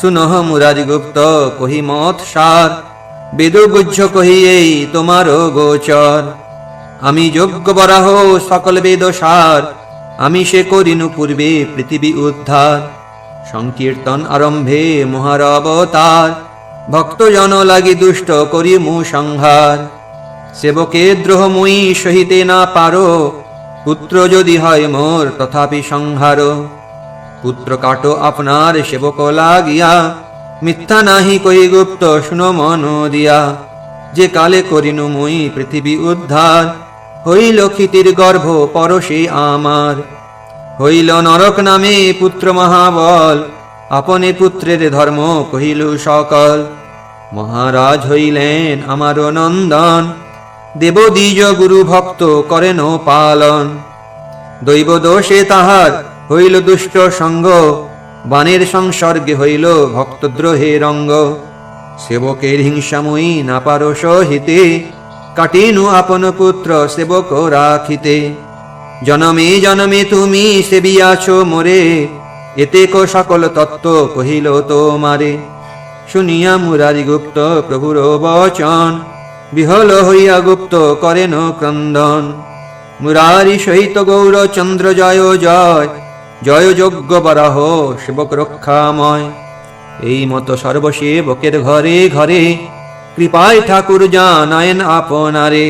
সুনহ মুরারি গুপ্ত, কহি মত সার। বেদ গুজ্জ কহি এই তোমার গোচর। আমি যোগ্য বরাহ সকল বেদ সার। আমি সে করিনু পূর্বে পৃথিবী উদ্ধার। সংকীর্তন আরম্ভে মহার অবতার। ভক্তজন লাগি দুষ্ট করি মু সংহার। সেবকে দ্রোহময়ী সহিতে না পারো। পুত্র যদি হয় মোর তথাপি সংহার। পুত্র কাটো আপনার সেবক লাগিয়া, মিথ্যা নাহি কই গুপ্ত, শুনো মন দিয়া। যে কালে করিনু মুই পৃথিবী উদ্ধার, হইল ক্ষিতির গর্ভ, পরশে আমার। হইল নরক নামে পুত্র মহাবল, আপনে পুত্রের ধর্ম কহিল সকল। মহারাজ হইলেন আমার নন্দন দেব দ্বিজ গুরু ভক্ত করেন পালন। দৈব দোষে তাহার হইল দুষ্ট সঙ্গ বানের সংসর্গে হইল ভক্তদ্রোহে রঙ্গ। সেবকের হিংসাময়ী না পারো সহিতে, কাটিনু আপন পুত্র সেবক রাখিতে। জনমে জনমে তুমি সেবিয়াছ মোরে, এতে কো সকল তত্ত্ব কহিল তোমারে। শুনিয়া মুরারি গুপ্ত প্রভুর বচন, বিহল হইয়া গুপ্ত করেন ক্রন্দন। মুরারি সহিত গৌর চন্দ্র জয় জয় জয় যজ্ঞ বরাহ সেবক রক্ষাময় এই মতো সর্বসেবকের ঘরে ঘরে কৃপায় ঠাকুর জানায়েন আপনারে।